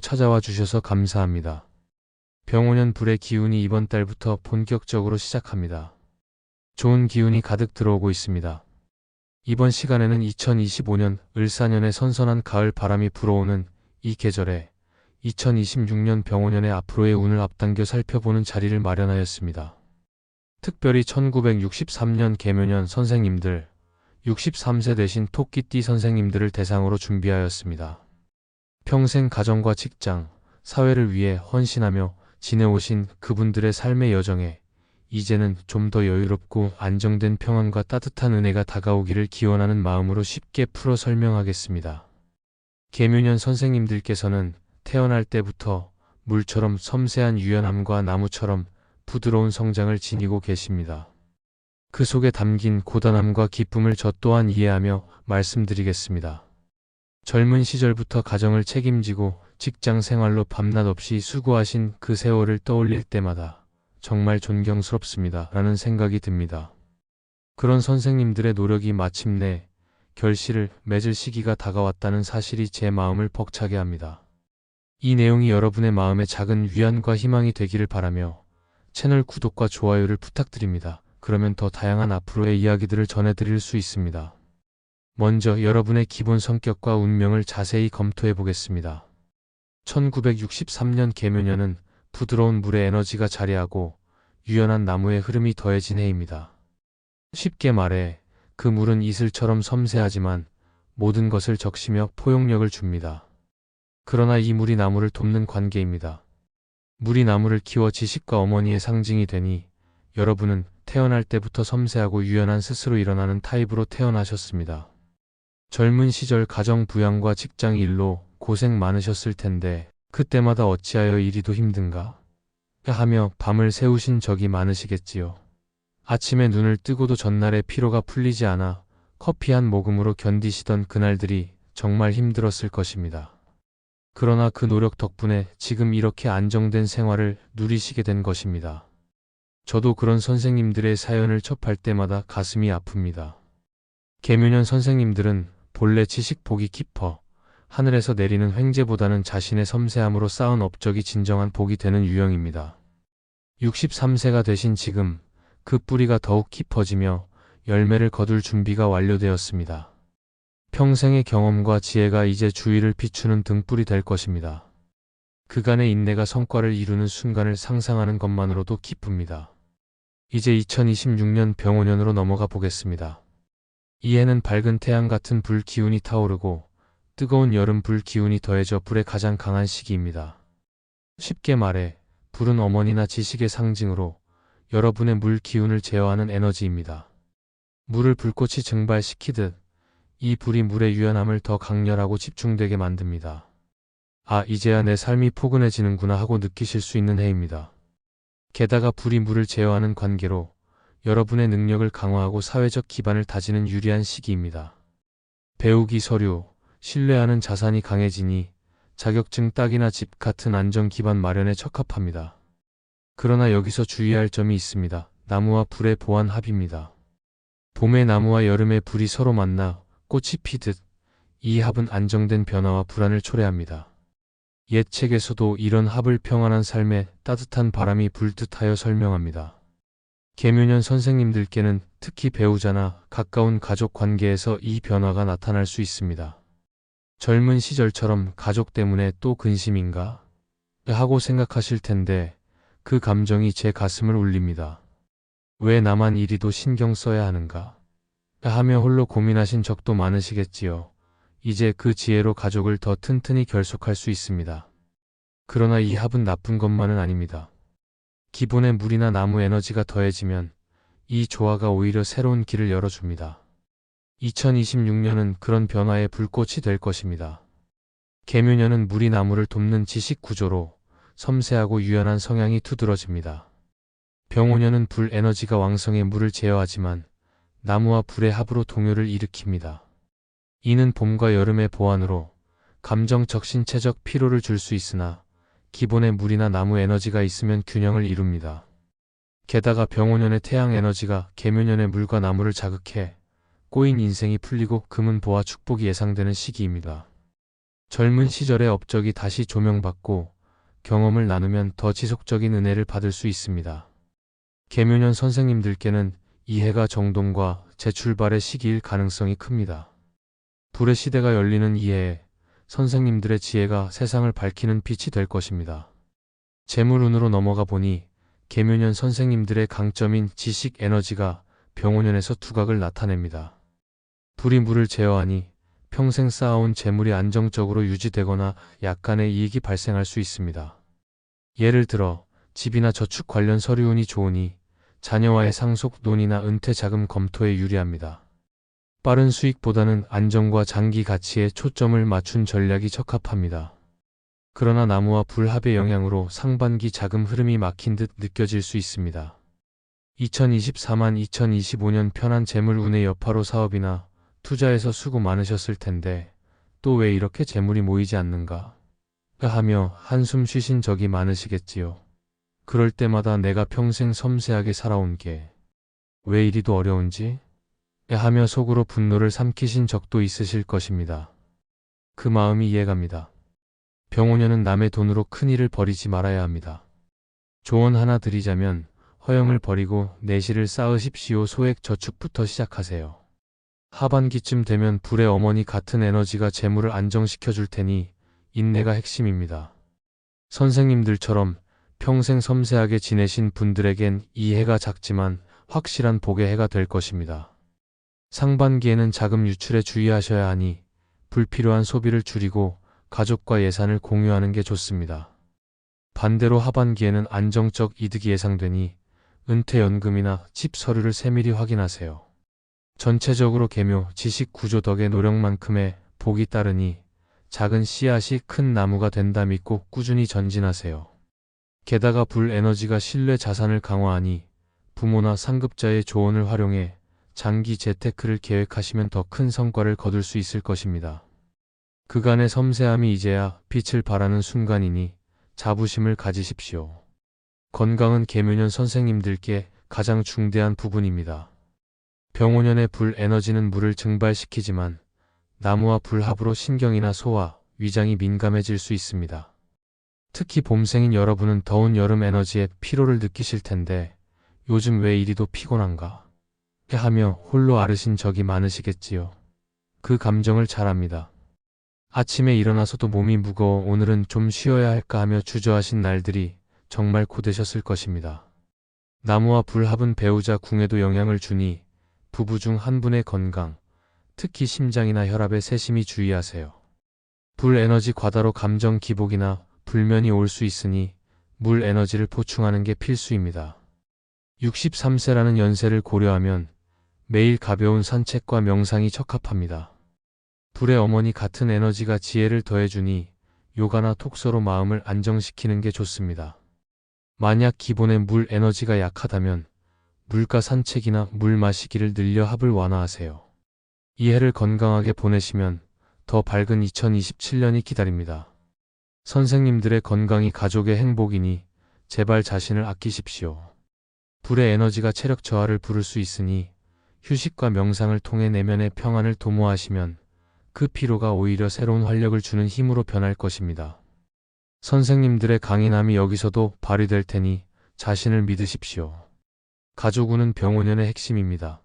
찾아와 주셔서 감사합니다. 병오년 불의 기운이 이번 달부터 본격적으로 시작합니다. 좋은 기운이 가득 들어오고 있습니다. 이번 시간에는 2025년 을사년의 선선한 가을 바람이 불어오는 이 계절에 2026년 병오년의 앞으로의 운을 앞당겨 살펴보는 자리를 마련하였습니다. 특별히 1963년 개묘년 선생님들, 63세 되신 토끼띠 선생님들을 대상으로 준비하였습니다. 평생 가정과 직장, 사회를 위해 헌신하며 지내오신 그분들의 삶의 여정에 이제는 좀 더 여유롭고 안정된 평안과 따뜻한 은혜가 다가오기를 기원하는 마음으로 쉽게 풀어 설명하겠습니다. 계묘년 선생님들께서는 태어날 때부터 물처럼 섬세한 유연함과 나무처럼 부드러운 성장을 지니고 계십니다. 그 속에 담긴 고단함과 기쁨을 저 또한 이해하며 말씀드리겠습니다. 젊은 시절부터 가정을 책임지고 직장 생활로 밤낮 없이 수고하신 그 세월을 떠올릴 때마다 정말 존경스럽습니다. 라는 생각이 듭니다. 그런 선생님들의 노력이 마침내 결실을 맺을 시기가 다가왔다는 사실이 제 마음을 벅차게 합니다. 이 내용이 여러분의 마음에 작은 위안과 희망이 되기를 바라며 채널 구독과 좋아요를 부탁드립니다. 그러면 더 다양한 앞으로의 이야기들을 전해드릴 수 있습니다. 먼저 여러분의 기본 성격과 운명을 자세히 검토해 보겠습니다. 1963년 개묘년은 부드러운 물의 에너지가 자리하고 유연한 나무의 흐름이 더해진 해입니다. 쉽게 말해 그 물은 이슬처럼 섬세하지만 모든 것을 적시며 포용력을 줍니다. 그러나 이 물이 나무를 돕는 관계입니다. 물이 나무를 키워 지식과 어머니의 상징이 되니 여러분은 태어날 때부터 섬세하고 유연한 스스로 일어나는 타입으로 태어나셨습니다. 젊은 시절 가정 부양과 직장 일로 고생 많으셨을 텐데 그때마다 어찌하여 이리도 힘든가? 하며 밤을 새우신 적이 많으시겠지요. 아침에 눈을 뜨고도 전날의 피로가 풀리지 않아 커피 한 모금으로 견디시던 그날들이 정말 힘들었을 것입니다. 그러나 그 노력 덕분에 지금 이렇게 안정된 생활을 누리시게 된 것입니다. 저도 그런 선생님들의 사연을 접할 때마다 가슴이 아픕니다. 개묘년 선생님들은 본래 지식 복이 깊어 하늘에서 내리는 횡재보다는 자신의 섬세함으로 쌓은 업적이 진정한 복이 되는 유형입니다. 63세가 되신 지금 그 뿌리가 더욱 깊어지며 열매를 거둘 준비가 완료되었습니다. 평생의 경험과 지혜가 이제 주위를 비추는 등불이 될 것입니다. 그간의 인내가 성과를 이루는 순간을 상상하는 것만으로도 기쁩니다. 이제 2026년 병오년으로 넘어가 보겠습니다. 이 해는 밝은 태양 같은 불 기운이 타오르고 뜨거운 여름 불 기운이 더해져 불의 가장 강한 시기입니다. 쉽게 말해 불은 어머니나 지식의 상징으로 여러분의 물 기운을 제어하는 에너지입니다. 물을 불꽃이 증발시키듯 이 불이 물의 유연함을 더 강렬하고 집중되게 만듭니다. 아, 이제야 내 삶이 포근해지는구나 하고 느끼실 수 있는 해입니다. 게다가 불이 물을 제어하는 관계로 여러분의 능력을 강화하고 사회적 기반을 다지는 유리한 시기입니다. 배우기 서류, 신뢰하는 자산이 강해지니 자격증 따기나 집 같은 안정 기반 마련에 적합합니다. 그러나 여기서 주의할 점이 있습니다. 나무와 불의 보완 합입니다. 봄의 나무와 여름의 불이 서로 만나 꽃이 피듯 이 합은 안정된 변화와 불안을 초래합니다. 옛 책에서도 이런 합을 평안한 삶에 따뜻한 바람이 불듯 하여 설명합니다. 계묘년 선생님들께는 특히 배우자나 가까운 가족 관계에서 이 변화가 나타날 수 있습니다. 젊은 시절처럼 가족 때문에 또 근심인가? 하고 생각하실 텐데 그 감정이 제 가슴을 울립니다. 왜 나만 이리도 신경 써야 하는가? 하며 홀로 고민하신 적도 많으시겠지요. 이제 그 지혜로 가족을 더 튼튼히 결속할 수 있습니다. 그러나 이 합은 나쁜 것만은 아닙니다. 기본의 물이나 나무 에너지가 더해지면 이 조화가 오히려 새로운 길을 열어줍니다. 2026년은 그런 변화의 불꽃이 될 것입니다. 개묘년은 물이 나무를 돕는 지식 구조로 섬세하고 유연한 성향이 두드러집니다. 병오년은 불 에너지가 왕성해 물을 제어하지만 나무와 불의 합으로 동요를 일으킵니다. 이는 봄과 여름의 보완으로 감정적 신체적 피로를 줄 수 있으나 기본의 물이나 나무 에너지가 있으면 균형을 이룹니다. 게다가 병오년의 태양 에너지가 개묘년의 물과 나무를 자극해 꼬인 인생이 풀리고 금은 보아 축복이 예상되는 시기입니다. 젊은 시절의 업적이 다시 조명받고 경험을 나누면 더 지속적인 은혜를 받을 수 있습니다. 계묘년 선생님들께는 이해가 정동과 재출발의 시기일 가능성이 큽니다. 불의 시대가 열리는 이해에 선생님들의 지혜가 세상을 밝히는 빛이 될 것입니다. 재물운으로 넘어가 보니 계묘년 선생님들의 강점인 지식 에너지가 병원년에서 두각을 나타냅니다. 불이 물을 제어하니 평생 쌓아온 재물이 안정적으로 유지되거나 약간의 이익이 발생할 수 있습니다. 예를 들어 집이나 저축 관련 서류운이 좋으니 자녀와의 상속 논의나 은퇴 자금 검토에 유리합니다. 빠른 수익보다는 안정과 장기 가치에 초점을 맞춘 전략이 적합합니다. 그러나 나무와 불합의 영향으로 상반기 자금 흐름이 막힌 듯 느껴질 수 있습니다. 2024만 2025년 편한 재물 운의 여파로 사업이나 투자에서 수고 많으셨을 텐데 또 왜 이렇게 재물이 모이지 않는가 하며 한숨 쉬신 적이 많으시겠지요. 그럴 때마다 내가 평생 섬세하게 살아온 게 왜 이리도 어려운지 하며 속으로 분노를 삼키신 적도 있으실 것입니다. 그 마음이 이해갑니다. 병원녀는 남의 돈으로 큰일을 벌이지 말아야 합니다. 조언 하나 드리자면 허영을 버리고 내실을 쌓으십시오. 소액 저축부터 시작하세요. 하반기쯤 되면 불의 어머니 같은 에너지가 재물을 안정시켜 줄 테니 인내가 핵심입니다. 선생님들처럼 평생 섬세하게 지내신 분들에겐 이 해가 작지만 확실한 복의 해가 될 것입니다. 상반기에는 자금 유출에 주의하셔야 하니 불필요한 소비를 줄이고 가족과 예산을 공유하는 게 좋습니다. 반대로 하반기에는 안정적 이득이 예상되니 은퇴연금이나 집 서류를 세밀히 확인하세요. 전체적으로 개묘 지식 구조 덕의 노력만큼의 복이 따르니 작은 씨앗이 큰 나무가 된다 믿고 꾸준히 전진하세요. 게다가 불 에너지가 신뢰 자산을 강화하니 부모나 상급자의 조언을 활용해 장기 재테크를 계획하시면 더 큰 성과를 거둘 수 있을 것입니다. 그간의 섬세함이 이제야 빛을 발하는 순간이니 자부심을 가지십시오. 건강은 계묘년 선생님들께 가장 중대한 부분입니다. 병오년의 불 에너지는 물을 증발시키지만 나무와 불합으로 신경이나 소화, 위장이 민감해질 수 있습니다. 특히 봄생인 여러분은 더운 여름 에너지에 피로를 느끼실 텐데 요즘 왜 이리도 피곤한가? 하며 홀로 앓으신 적이 많으시겠지요. 그 감정을 잘 압니다. 아침에 일어나서도 몸이 무거워 오늘은 좀 쉬어야 할까 하며 주저하신 날들이 정말 고되셨을 것입니다. 나무와 불합은 배우자 궁에도 영향을 주니 부부 중 한 분의 건강, 특히 심장이나 혈압에 세심히 주의하세요. 불 에너지 과다로 감정 기복이나 불면이 올 수 있으니 물 에너지를 보충하는 게 필수입니다. 63세라는 연세를 고려하면 매일 가벼운 산책과 명상이 적합합니다. 불의 어머니 같은 에너지가 지혜를 더해주니 요가나 톡서로 마음을 안정시키는 게 좋습니다. 만약 기본의 물 에너지가 약하다면 물가 산책이나 물 마시기를 늘려 합을 완화하세요. 이 해를 건강하게 보내시면 더 밝은 2027년이 기다립니다. 선생님들의 건강이 가족의 행복이니 제발 자신을 아끼십시오. 불의 에너지가 체력 저하를 부를 수 있으니 휴식과 명상을 통해 내면의 평안을 도모하시면 그 피로가 오히려 새로운 활력을 주는 힘으로 변할 것입니다. 선생님들의 강인함이 여기서도 발휘될 테니 자신을 믿으십시오. 가족운은 병원연의 핵심입니다.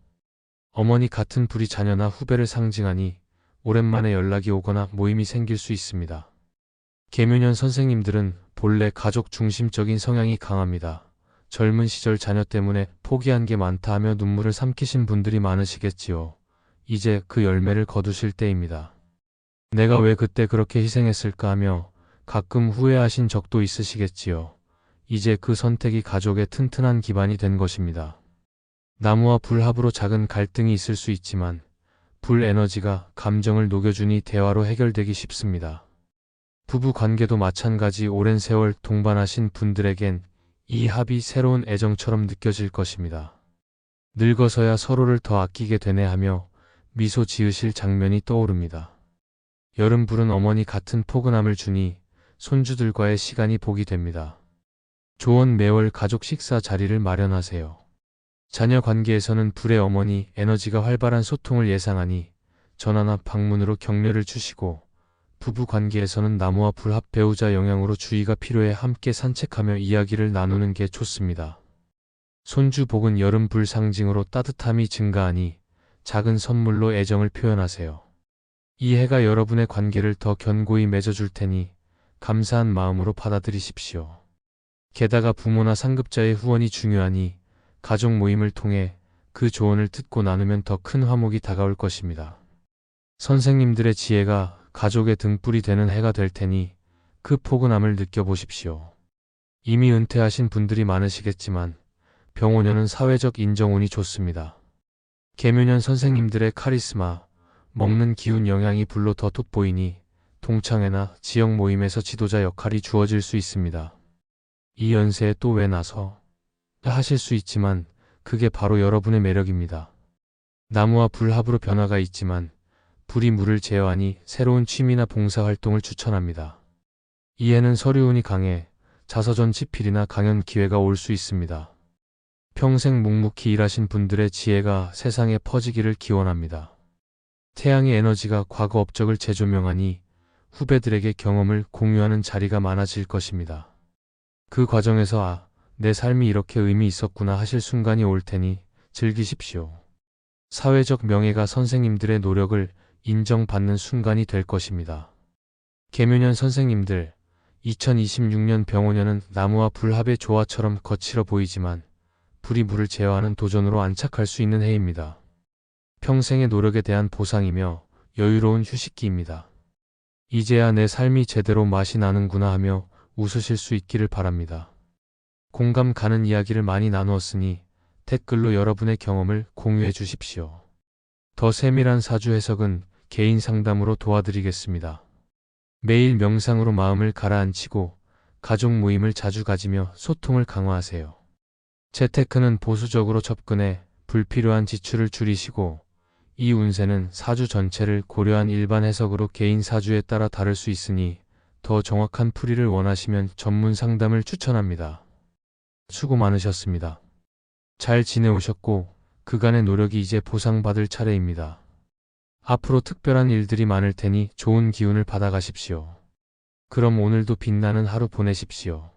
어머니 같은 불이 자녀나 후배를 상징하니 오랜만에 연락이 오거나 모임이 생길 수 있습니다. 계묘년 선생님들은 본래 가족 중심적인 성향이 강합니다. 젊은 시절 자녀 때문에 포기한 게 많다 하며 눈물을 삼키신 분들이 많으시겠지요. 이제 그 열매를 거두실 때입니다. 내가 왜 그때 그렇게 희생했을까 하며 가끔 후회하신 적도 있으시겠지요. 이제 그 선택이 가족의 튼튼한 기반이 된 것입니다. 나무와 불합으로 작은 갈등이 있을 수 있지만 불 에너지가 감정을 녹여주니 대화로 해결되기 쉽습니다. 부부 관계도 마찬가지 오랜 세월 동반하신 분들에겐 이 합이 새로운 애정처럼 느껴질 것입니다. 늙어서야 서로를 더 아끼게 되네 하며 미소 지으실 장면이 떠오릅니다. 여름 불은 어머니 같은 포근함을 주니 손주들과의 시간이 복이 됩니다. 조언 매월 가족 식사 자리를 마련하세요. 자녀 관계에서는 불의 어머니 에너지가 활발한 소통을 예상하니 전화나 방문으로 격려를 주시고 부부 관계에서는 나무와 불합 배우자 영향으로 주의가 필요해 함께 산책하며 이야기를 나누는 게 좋습니다. 손주 복은 여름 불 상징으로 따뜻함이 증가하니 작은 선물로 애정을 표현하세요. 이 해가 여러분의 관계를 더 견고히 맺어줄 테니 감사한 마음으로 받아들이십시오. 게다가 부모나 상급자의 후원이 중요하니 가족 모임을 통해 그 조언을 듣고 나누면 더 큰 화목이 다가올 것입니다. 선생님들의 지혜가 가족의 등불이 되는 해가 될 테니 그 포근함을 느껴보십시오. 이미 은퇴하신 분들이 많으시겠지만 병오년은 사회적 인정운이 좋습니다. 개묘년 선생님들의 카리스마, 먹는 기운 영향이 불로 더 돋보이니 동창회나 지역 모임에서 지도자 역할이 주어질 수 있습니다. 이 연세에 또 왜 나서 하실 수 있지만 그게 바로 여러분의 매력입니다. 나무와 불합으로 변화가 있지만 불이 물을 제어하니 새로운 취미나 봉사활동을 추천합니다. 이해는 서류운이 강해 자서전 집필이나 강연 기회가 올 수 있습니다. 평생 묵묵히 일하신 분들의 지혜가 세상에 퍼지기를 기원합니다. 태양의 에너지가 과거 업적을 재조명하니 후배들에게 경험을 공유하는 자리가 많아질 것입니다. 그 과정에서 아, 내 삶이 이렇게 의미 있었구나 하실 순간이 올 테니 즐기십시오. 사회적 명예가 선생님들의 노력을 인정받는 순간이 될 것입니다. 개묘년 선생님들, 2026년 병오년은 나무와 불합의 조화처럼 거칠어 보이지만 불이 물을 제어하는 도전으로 안착할 수 있는 해입니다. 평생의 노력에 대한 보상이며 여유로운 휴식기입니다. 이제야 내 삶이 제대로 맛이 나는구나 하며 웃으실 수 있기를 바랍니다. 공감 가는 이야기를 많이 나누었으니 댓글로 여러분의 경험을 공유해 주십시오. 더 세밀한 사주 해석은 개인 상담으로 도와드리겠습니다. 매일 명상으로 마음을 가라앉히고 가족 모임을 자주 가지며 소통을 강화하세요. 재테크는 보수적으로 접근해 불필요한 지출을 줄이시고 이 운세는 사주 전체를 고려한 일반 해석으로 개인 사주에 따라 다를 수 있으니 더 정확한 풀이를 원하시면 전문 상담을 추천합니다. 수고 많으셨습니다. 잘 지내오셨고 그간의 노력이 이제 보상받을 차례입니다. 앞으로 특별한 일들이 많을 테니 좋은 기운을 받아가십시오. 그럼 오늘도 빛나는 하루 보내십시오.